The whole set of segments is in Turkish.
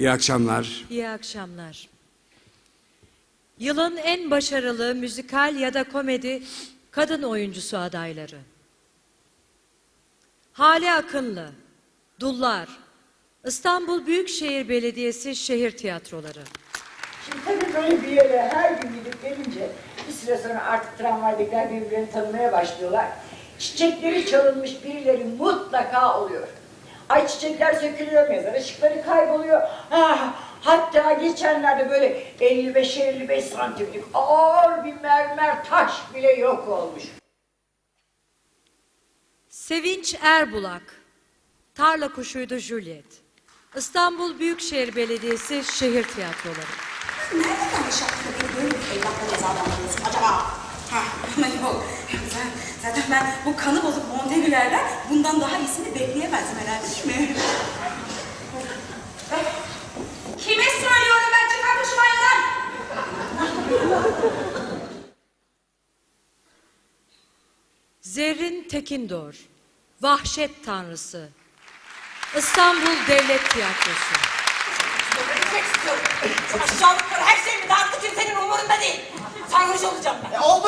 İyi akşamlar. İyi akşamlar. Yılın en başarılı müzikal ya da komedi kadın oyuncusu adayları. Hale Akınlı, Dullar, İstanbul Büyükşehir Belediyesi Şehir Tiyatroları. Şimdi tabii böyle bir yere her gün gidip gelince bir süre sonra artık tramvaydakiler birbirlerini tanımaya başlıyorlar. Çiçekleri çalınmış birileri mutlaka oluyor. Ay çiçekler sökülüyor, mezar ışıkları kayboluyor. Ah, hatta geçenlerde böyle 55-55 santimlik ağır bir mermer taş bile yok olmuş. Sevinç Erbulak, Tarla Kuşuydu Juliet. İstanbul Büyükşehir Belediyesi Şehir Tiyatroları. Nereden yaptığında beni böyle bir evlatla cezalandırıyorsun acaba? Ha, ama yok. Zaten, ben bu kanı bozuk Montegüler'den bundan daha iyisini bekleyemezdim herhalde değil mi? Kime söylüyorum ben çıkar bu şu banyodan? Zerrin Tekindor, Vahşet Tanrısı. İstanbul Devlet Tiyatrosu. Aşağılıkları her şeyimi dağıttı kimsenin umurunda değil. Sarhoş olacağım ben. E, oldun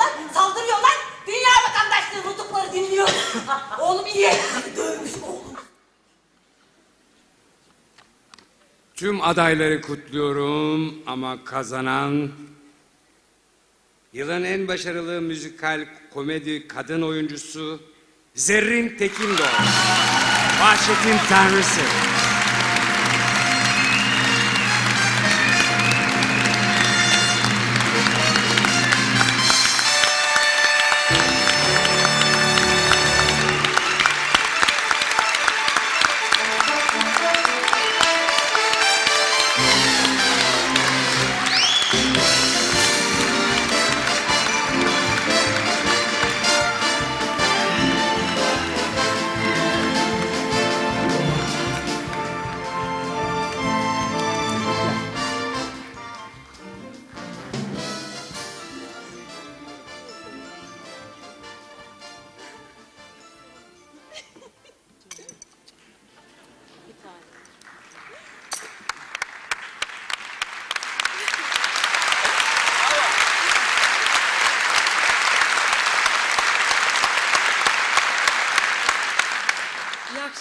ediyorlar, saldırıyorlar. Dünya vatandaşlığı nutukları dinliyoruz. Oğlum iyi. Dövmüş oğlum. Tüm adayları kutluyorum ama kazanan yılın en başarılı müzikal komedi kadın oyuncusu Zerrin Tekindor. Vahşetin Tanrısı.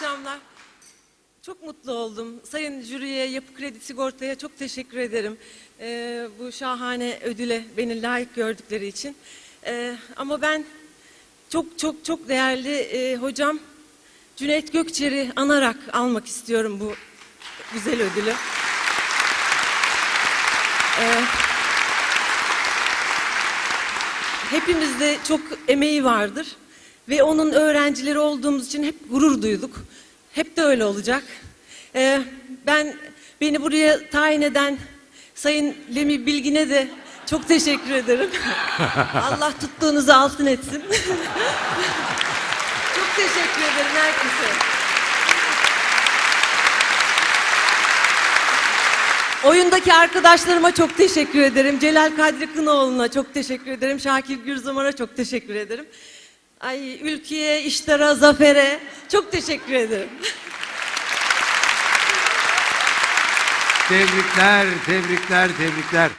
Akşamlar. Çok mutlu oldum. Sayın jüriye, Yapı Kredi Sigorta'ya çok teşekkür ederim. Ee, bu şahane ödüle beni layık gördükleri için. Ee, ama ben çok çok çok değerli e, hocam Cüneyt Gökçer'i anarak almak istiyorum bu güzel ödülü. Ee, hepimizde çok emeği vardır ve onun öğrencileri olduğumuz için hep gurur duyduk. Hep de öyle olacak. Ee, ben beni buraya tayin eden Sayın Lemi Bilgin'e de çok teşekkür ederim. Allah tuttuğunuzu altın etsin. çok teşekkür ederim herkese. Oyundaki arkadaşlarıma çok teşekkür ederim. Celal Kadri Kınoğlu'na çok teşekkür ederim. Şakir Gürzamar'a çok teşekkür ederim. Ay Ülkiye, İştar'a, Zafer'e çok teşekkür ederim. Tebrikler, tebrikler, tebrikler.